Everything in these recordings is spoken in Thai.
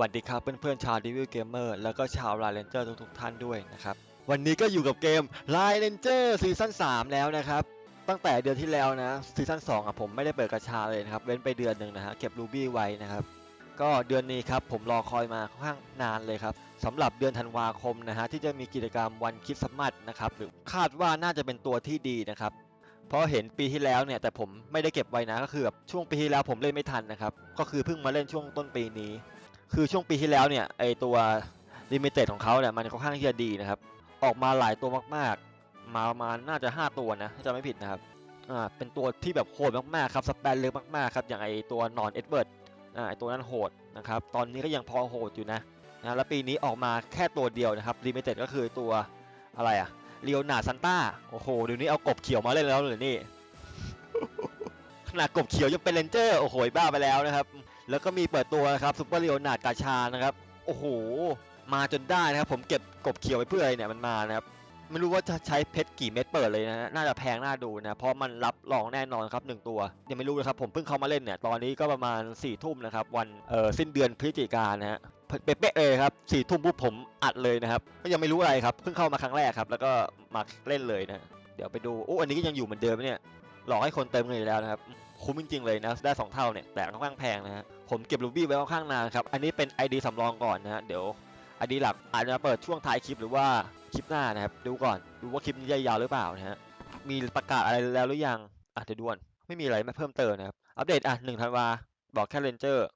วัสดีครับเพื่อนๆชาว Devil Gamer แล้วก็ชาว l i เ e นเจอร์ทุกๆท่านด้วยนะครับ วันนี้ก็อยู่กับเกม l i เ e นเจอร์ซีซั่น3แล้วนะครับ ตั้งแต่เดือนที่แล้วนะซีซั่น2อะผมไม่ได้เปิดกระชาเลยนะครับ เว้นไปเดือนหนึ่งนะฮะเก็บรูบี้ไว้นะครับ ก็เดือนนี้ครับผมรอคอยมาค่อนข้างนานเลยครับสำหรับเดือนธันวาคมนะฮะที่จะมีกิจกรรมวันคริสต์มาสนะครับหรือคาดว่าน่าจะเป็นตัวที่ดีนะครับเพราะเห็นปีที่แล้วเนี่ยแต่ผมไม่ได้เก็บไว้นะก็คือแบบช่วงปีที่แล้วผมเล่นไม่ทันนะครับก็คือเพิ่งมาเล่นช่วงต้นปีนี้ คือช่วงปีที่แล้วเนี่ยไอตัวลิมิเต็ดของเขาเนี่ยมันค่อนข้างที่จะดีนะครับ ออกมาหลายตัวมากๆ มาประมาณน่าจะ 5 ตัวนะจะไม่ผิดนะครับอ่าเป็นตัวที่แบบโหดมากๆครับสแปนเล็กมากๆครับอย่างไอตัวนอนเอ็ดเบิร์ดอ่าไอตัวนั้นโหดนะครับตอนนี้ก็ยังพอโหดอยู่นะนะแล้วปีนี้ออกมาแค่ตัวเดียวนะครับลิมิเต็ดก็คือตัวอะไรอะเลโอนาซันต้าโอ้โหเดี๋ยวนี้เอากบเขียวมาเล่นแล้วเลยนี่ขนาดกบเขียวยังเป็นเลนเจอร์โอ้โหบ้าไปแล้วนะครับ แล้วก็มีเปิดตัวนะครับซูเปอร์เลโอนาดกาชานะครับ โอ้โห มาจนได้นะครับ ผมเก็บกบเขียวไปเพื่ออะไรเนี่ยมันมานะครับ ไม่รู้ว่าจะใช้เพชรกี่เม็ดเปิดเลยนะฮะน่าจะแพงน่าดูนะ เพราะมันรับรองแน่นอนครับหนึ่งตัวยังไม่รู้นะครับ ผมเพิ่งเข้ามาเล่นเนี่ย ตอนนี้ก็ประมาณ4ี่ทุ่มนะครับ วันเออสิ้นเดือนพฤศจิกายนนะฮะเป๊ะๆเลยครับสี่ทุ่มปุ๊บผมอัดเลยนะครับ ก็ยังไม่รู้อะไรครับ เพิ่งเข้ามาครั้งแรกครับ แล้วก็มาเล่นเลยนะ เดี๋ยวไปดู โอ้ อันนี้ก็ยังอยู่เหมือนเดิมเนี่ย หลอกให้คนเติมเงินอยู่แล้วนะครับ คุ้มจริงๆเลยนะได้ 2 เท่าเนี่ยแต่ค่อนข้างแพงนะฮะผมเก็บรูบี้ไว้ค่อนข้างนานครับอันนี้เป็น ID สำรองก่อนนะฮะเดี๋ยว ID หลักอาจจะเปิดช่วงท้ายคลิปหรือว่าคลิปหน้านะครับดูก่อนดูว่าคลิปนี้ยาวหรือเปล่านะฮะมีประกาศอะไรแล้วหรือยังอะเดี๋ยวด่วนไม่มีอะไรมาเพิ่มเติมนะครับอัปเดตอะหนึ่งธันวาบอกแค่เรนเจอร์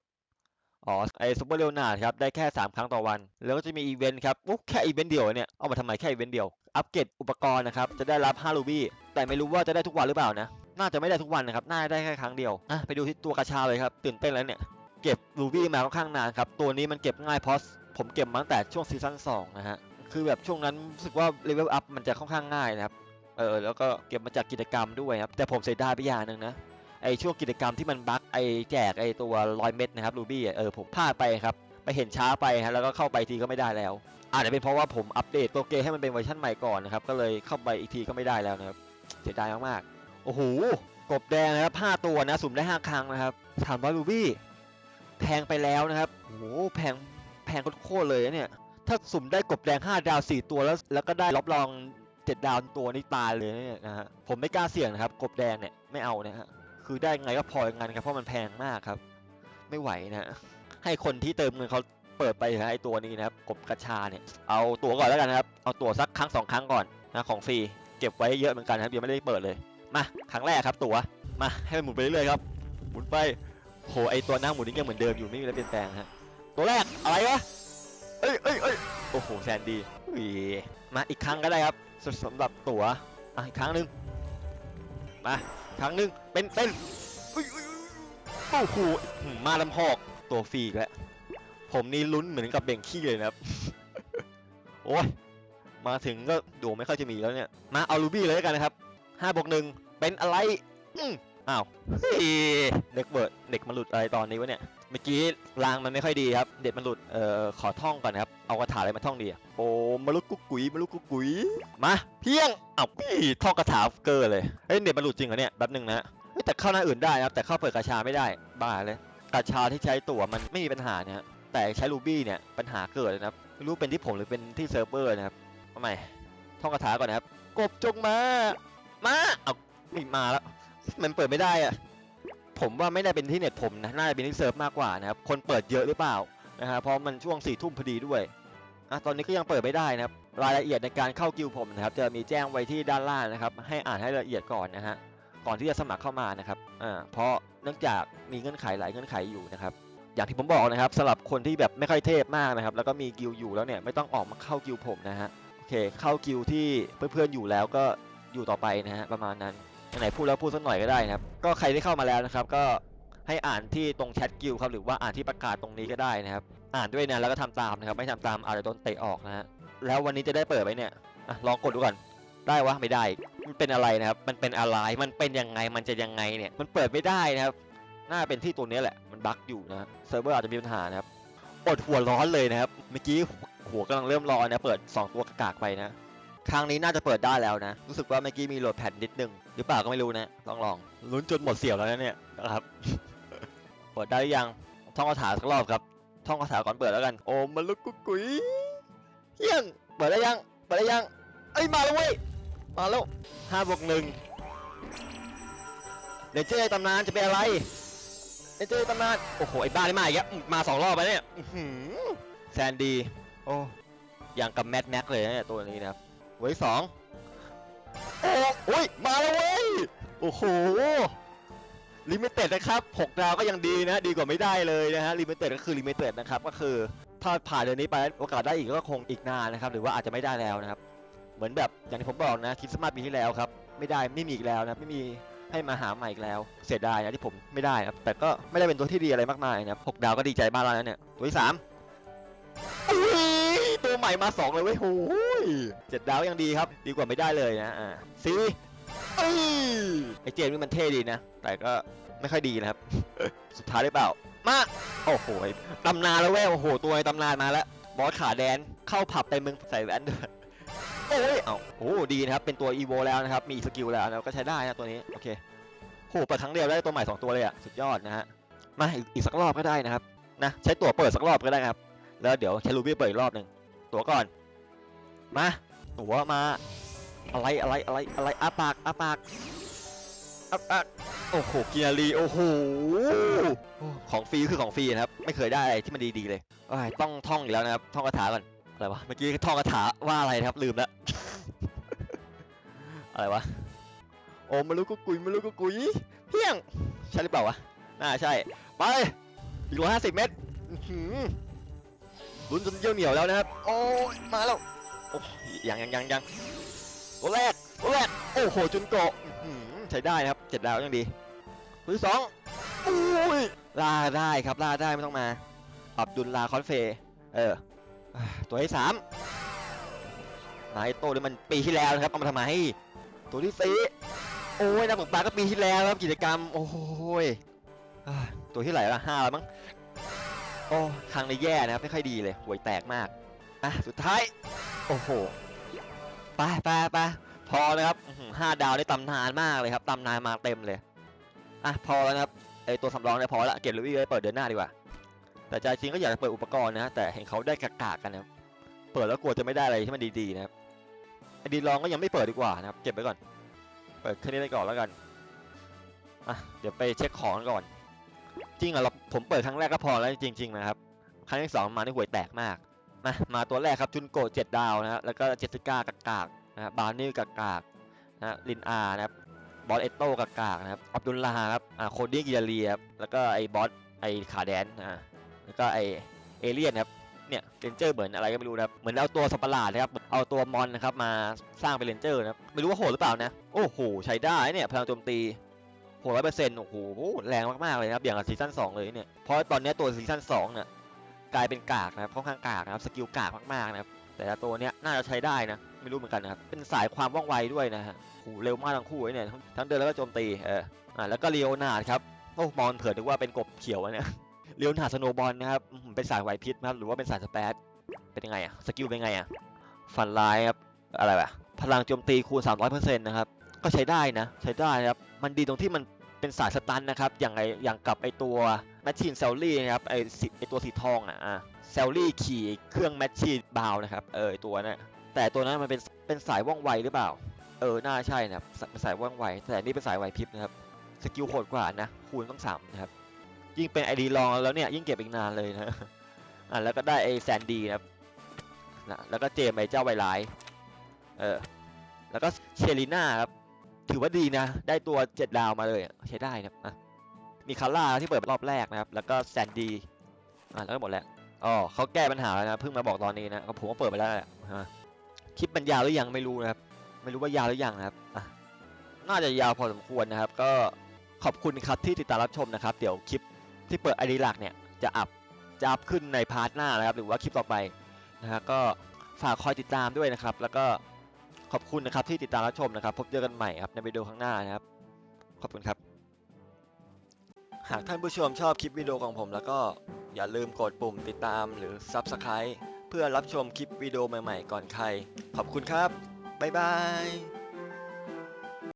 อ๋อไอซูเปอร์เร o นาครับได้แค่ 3 ครั้งต่อวัน แล้วก็จะมีอีเวนต์ครับอุ๊แค่อีเวนต์เดียวเนี่ย เอามาทำไมแค่อีเวนต์เดียว อัปเกรดอุปกรณ์นะครับ จะได้รับ5รูบี้แต่ไม่รู้ว่าจะได้ทุกวันหรือเปล่านะ น่าจะไม่ได้ทุกวันนะครับ น่าได้แค่ครั้งเดียวอะไปดูที่ตัวกระชาเลยครับ ตื่นเต้นแล้วเนี่ย เก็บรูบี้มาค่อนข้างนานครับ ตัวนี้มันเก็บง่ายเพราะผมเก็บมาตั้งแต่ช่วงซีซั่น2นะฮะ คือแบบช่วงนั้นรู้สึกว่าเลเวลอัพมันจะค่อนข้างง่ายนะครับ เออ แล้วก็เก็บมาจากกิจกรรมด้วยครับ แต่ผมเสียดายไปอย่างหนึ่งนะ ไอช่วงกิจกรรมที่มันบั๊กไอแจกไอตัวร้อยเม็ดนะครับรูบี้เออผมพลาดไปครับ ไปเห็นช้าไปฮะ แล้วก็เข้าไปทีก็ไม่ได้แล้ว อาจจะเป็นเพราะว่าผมอัปเดตตัวเกมให้มันเป็นเวอร์ชันใหม่ก่อนนะครับ ก็เลยเข้าไปอีกทีก็ไม่ได้แล้วนะครับ เสียดายมากๆ โอ้โห กบแดงนะครับห้าตัวนะ สุ่มได้5ครั้งนะครับถามว่ารูบี้ แพงไปแล้วนะครับ โอ้โห แพง แพงโคตรเลยเนี่ย ถ้าสุ่มได้กบแดง5ดาว4ตัวแล้ว แล้วก็ได้รับรอง7ดาวตัวนี่ตายเลยนะเนี่ยนะฮะ ผมไม่กล้าเสี่ยงนะครับ กบแดงเนี่ยไม่เอานะฮะ คือได้ไงก็พออย่างนั้นครับ เพราะมันแพงมากครับ ไม่ไหวนะฮะให้คนที่เติมเงินเขาเปิดไปเถอะไอตัวนี้นะครับ กบกระชาเนี่ย เอาตัวก่อนแล้วกันนะครับ เอาตัวสักครั้งสองครั้งก่อนนะของฟรี เก็บไว้เยอะเหมือนกันครับยังไม่ได้เปิดเลย มาครั้งแรกครับตัวมาให้มันหมุนไปเรื่อยๆครับหมุนไปโหไอตัวหน้าหมุนนี่ยังเหมือนเดิมอยู่ไม่มีอะไรเปลี่ยนแปลงฮะตัวแรกอะไรวะเอ้ยเอ้ยเอ้ยโอ้โหแสนดี้มาอีกครั้งก็ได้ครับสสำหรับตัวอะอีกครั้งหนึ่งมาครั้งหนึ่งเป็นเป็นโอ้โหมาลำหอกตัวฟรีอีกแล้วผมนี่ลุ้นเหมือนกับเบ่งขี้เลยนะครับโอ้ยมาถึงก็ดูไม่ค่อยจะมีแล้วเนี่ย มาเอารูบี้เลยด้วกันนะครับห้าบวกหนึ่ง เป็นอะไรอืมอ้าวเฮ้ยเด็กเบิร์ดเด็กมันหลุดอะไรตอนนี้วะเนี่ย เมื่อกี้รางมันไม่ค่อยดีครับ เด็ดมันหลุด เอ่อ ขอท่องก่อนนะครับ เอาคาถาอะไรมาท่องดีอะโอ้มาลุกกุ๊กกุ๋ยมาลุกกุ๊กกุ๋ยมา เพียงเอ้าพี่ท่องคาถาเกอร์เลย เฮ้ย เด็ดมันหลุดจริงเหรอเนี่ย แป๊บหนึงนะเฮ้ยแต่เข้าหน้าอื่นได้นะครับ แต่เข้าเปิดกาชาไม่ได้ บ้าเลยกาชาที่ใช้ตั๋วมันไม่มีปัญหาเนี่ยฮะแต่ใช้รูบี้เนี่ยปัญหาเกิดเลยนะครับไม่รู้เป็นที่ผมหรือเป็นที่เซิร์ฟเวอร์นะครับทำไมท่องคาถาก่อนนะครับ กบจงมา มา เอ้า ม่มาแล้ว มันเปิดไม่ได้อะผมว่าไม่ได้เป็นที่เน็ตผมนะ น่าจะเป็นที่เซิร์ฟมากกว่านะครับ คนเปิดเยอะหรือเปล่านะฮะเพราะมันช่วง4ี่ทุ่มพอดีด้วยอะตอนนี้ก็ยังเปิดไม่ได้นะครับ รายละเอียดในการเข้ากิวผมนะครับ จะมีแจ้งไว้ที่ด้านล่างนะครับ ให้อ่านให้ละเอียดก่อนนะฮะ ก่อนที่จะสมัครเข้ามานะครับ อ่า เพราะเนื่องจากมีเงื่อนไขหลายเงื่อนไขอยู่นะครับ อย่างที่ผมบอกนะครับสำหรับคนที่แบบไม่ค่อยเทพมากนะครับ แล้วก็มีกิวอยู่แล้วเนี่ยไม่ต้องออกมาเข้ากิวผมนะฮะ โอเค เข้ากิวที่เพื่อนๆอยู่แล้วก็อยู่ต่อไปนะฮะประมาณนั้น ไหนพูดแล้วพูดสักหน่อยก็ได้นะครับ ก็ใครที่เข้ามาแล้วนะครับ ก็ให้อ่านที่ตรงแชทกิลครับหรือว่าอ่านที่ประกาศตรงนี้ก็ได้นะครับ อ่านด้วยนะแล้วก็ทำตามนะครับ ไม่ทำตามอาจจะโดนเตะออกนะฮะแล้ววันนี้จะได้เปิดไหมเนี่ยอลองกดดูก่อนได้วะไม่ได้ มันเป็นอะไรนะครับ มันเป็นอะไร มันเป็นยังไง มันจะยังไงเนี่ย มันเปิดไม่ได้นะครับ น่าเป็นที่ตัวนี้แหละ มันบั๊กอยู่นะฮะเซิร์ฟเวอร์อาจจะมีปัญหานะครับ อดหัวร้อนเลยนะครับ เมื่อกี้หัวกำลังเริ่มร้อนนะ เปิด 2 ตัวกากไปนะ ครั้งนี้น่าจะเปิดได้แล้วนะ รู้สึกว่าเมื่อกี้มีโหลดแผ่นนิดนึง หรือเปล่าก็ไม่รู้นะลองลองลุ้นจนหมดเสียวแล้วนะเนี่ยนะครับเปิดได้หรือยังท่องคาถาสักรอบครับ ท่องคาถาก่อนเปิดแล้วกัน โอมมะลุกกุกกุยเฮียงเปิดได้ยังเปิดได้ยังเอ้ยมาแล้วเว้ยมาแล้วห้าบวกหนึ่งเดนเจอร์ตำนานจะเป็นอะไรเดนเจอร์ตำนานโอ้โหไอ้บ้านี่มาอีกแล้วมาสองรอบไปเนี่ยแซนดีโอ้อย่างกับแมทแม็กเลยเนี่ยตัวนี้นะครับ เว้ยสองโอ้โอ้ย มาแล้วเว้ย โอ้โห ลิมิเต็ดนะครับ 6 ดาวก็ยังดีนะ ดีกว่าไม่ได้เลยนะฮะ ลิมิเต็ดก็คือลิมิเต็ดนะครับ ก็คือ ถ้าผ่านเดือนนี้ไปโอกาสได้อีกก็คงอีกนานนะครับ หรือว่าอาจจะไม่ได้แล้วนะครับ เหมือนแบบอย่างที่ผมบอกนะคริสต์มาสปีที่แล้วครับ ไม่ได้ไม่มีอีกแล้วนะไม่มีให้มาหาใหม่อีกแล้ว เสียดายนะที่ผมไม่ได้ครับ แต่ก็ไม่ได้เป็นตัวที่ดีอะไรมากมายนะหกดาวก็ดีใจมากแล้วเนี่ย ตัวที่สามอุ ใหม่มาสองเลยเว้ยโอ้ยเจ็ดดาวยังดีครับ ดีกว่าไม่ได้เลยนะอ่าสี่เอ้ยไอเจมนี่มันเท่ดีนะ แต่ก็ไม่ค่อยดีนะครับ สุดท้ายได้เปล่า มา โอ้โหตำนานแล้วเว้ย โอ้โห ตัวในตำนานมาแล้ว บอสขาแดน เข้าผับเต็มมึงใส่แว่นด้วยโอ้ย เอ้าโอ้ดีนะครับ เป็นตัวอีโวแล้วนะครับ มีสกิลแล้วนะก็ใช้ได้นะตัวนี้ โอเคโหเปิดครั้งเดียวได้ตัวใหม่สองตัวเลยอะ สุดยอดนะฮะ มาอีกสักรอบก็ได้นะครับ นะ ใช้ตัวเปิดสักรอบก็ได้ครับ แล้วเดี๋ยวใช้รูบี้เปิดอีกรอบหนึ่ง ตัวก่อน มาตัวมาอะไรอะไรอะไรอะไรอาปากอาปากอาปากโอ้โหกินารีโอ้โหของฟรีคือของฟรีนะครับ ไม่เคยได้อะไรที่มันดีๆเลยต้องท่องอีกแล้วนะครับท่องคาถาก่อนอะไรวะเมื่อกี้ท่องคาถาว่าอะไรนะครับลืมแล้วอะไรวะโอ้มาลุกกุกุยมาลุกกุกุยเพี้ยงใช่หรือเปล่าวะน่าใช่ไปอีกร้อยห้าสิบเมตร ลุ้นจนเยี่ยวเหนียวแล้วนะครับโอ้ยมาแล้วโอ้ยยังยังยังยังตัวแรกตัวแรกโอ้โหจุนโกะอื้อหือใช้ได้นะครับเจ็ดดาวยังดีตัวที่สองอุ้ยล่าได้ครับล่าได้ไม่ต้องมาอับดุลลาคอนเฟเอออ่าตัวที่สามนายโตนี่มันปีที่แล้วนะครับเอามาทำไมตัวที่สี่โอ้ยนักตกปลาก็ปีที่แล้วครับกิจกรรมโอ้ยอ่าตัวที่ไหนละห้าแล้วมั้ง โอ้ครั้งนี้แย่นะครับ ไม่ค่อยดีเลยห่วยแตกมากอะสุดท้าย โอ้โหไปไปไปพอเลยครับห้าดาวได้ตำนานมากเลยครับตำนานมาเต็มเลยอะพอแล้วนะครับไอตัวสำรองเนี่ยพอละเก็บลูวี่ไว้เปิดเดือนหน้าดีกว่า แต่ใจจริงก็อยากจะเปิดอุปกรณ์นะแต่เห็นเขาได้กากๆกันนะครับเปิดแล้วกลัวจะไม่ได้อะไรที่มันดีๆนะครับไอดีลองก็ยังไม่เปิดดีกว่านะครับเก็บไว้ก่อน เปิดแค่นี้ไปก่อนแล้วกันอะเดี๋ยวไปเช็คของก่อน จริงอะเราผมเปิดครั้งแรกก็พอแล้วจริง ๆ นะครับ ครั้งที่สองมานี่ห่วยแตกมากมามาตัวแรกครับจุนโกะเจ็ดดาวนะฮะแล้วก็เจสสิก้ากากากนะครับบาร์นิลกากากนะฮะลินอาร์นะครับบอสเอตโต้กากากนะครับอับดุลลาครับอ่าโคดี้กิยาเรียครับแล้วก็ไอ้บอสไอ้ขาแดนอ่าแล้วก็ไอ้เอเลียนครับเนี่ยเรนเจอร์เหมือนอะไรก็ไม่รู้นะครับเหมือนเอาตัวสัประหลาดนะครับเอาตัวมอนนะครับมาสร้างเป็นเรนเจอร์นะครับไม่รู้ว่าโหดหรือเปล่านะโอ้โหใช้ได้เนี่ยพลังโจมตี โหร้อยเปอร์เซ็นต์โอ้โหแรงมากๆเลยนะครับอย่างกับซีซั่นสองเลยเนี่ยเพราะตอนนี้ตัวซีซั่นสองเนี่ยกลายเป็นกากนะครับค่อนข้างกากนะครับสกิลกากมากๆนะครับแต่ละตัวเนี้ยน่าจะใช้ได้นะไม่รู้เหมือนกันนะครับเป็นสายความว่องไวด้วยนะฮะโหเร็วมากทั้งคู่เนี่ยทั้งเดินแล้วก็โจมตีเอออ่าแล้วก็เลโอนาดครับโอ้มองเผินนึกว่าเป็นกบเขียวอะเนี่ยเลโอนาดสโนบอลนะครับเป็นสายไหวพริบนะครับหรือว่าเป็นสายสเปซเป็นยังไงอะสกิลเป็นไงอะฟันลายครับอะไรวะพลังโจมตีคูณ300%นะครับก็ใช้ได้นะ ใช้ได้นะครับ มันดีตรงที่มัน เป็นสายสตันนะครับ อย่างไออย่างกับไอตัวแมชชีนเซลลี่นะครับไอสไอตัวสีทองอะเซลลี่ขี่เครื่องแมชชีนบาวนะครับเออไอตัวนั้นแต่ตัวนั้นมันเป็นเป็นสายว่องไวหรือเปล่า เออน่าใช่นะครับเป็นสายว่องไว แต่นี่เป็นสายไวพริบนะครับสกิลโหดกว่านะคูณต้องสามนะครับยิ่งเป็นไอดีลองแล้วเนี่ยยิ่งเก็บอีกนานเลยนะอะแล้วก็ได้ไอแซนดีนะครับนะแล้วก็เจมไอเจ้าไวไลเออแล้วก็เชลิน่าครับ ถือว่าดีนะ ได้ตัวเจ็ดดาวมาเลยใช้ได้นะครับมีคาร่าที่เปิดรอบแรกนะครับ แล้วก็แซนดีอะแล้วก็หมดแล้วอ๋อเขาแก้ปัญหาแล้วนะเพิ่งมาบอกตอนนี้นะผมก็เปิดไปแล้วแหละฮะคลิปมันยาวหรือยังไม่รู้นะครับ ไม่รู้ว่ายาวหรือยังนะครับอะน่าจะยาวพอสมควรนะครับ ก็ขอบคุณครับที่ติดตามรับชมนะครับ เดี๋ยวคลิปที่เปิดไอดีหลักเนี่ยจะอัพจะอัพขึ้นในพาร์ทหน้านะครับ หรือว่าคลิปต่อไปนะฮะก็ฝากคอยติดตามด้วยนะครับ แล้วก็ อบคุณนะครับที่ติดตามรับชมนะครับ พบเจอกันใหม่ครับในวิดีโอข้างหน้านะครับ ขอบคุณครับ หากท่านผู้ชมชอบคลิปวิดีโอของผม แล้วก็อย่าลืมกดปุ่มติดตามหรือ Subscribe เพื่อรับชมคลิปวิดีโอใหม่ๆ ก่อนใคร ขอบคุณครับ บ๊ายบาย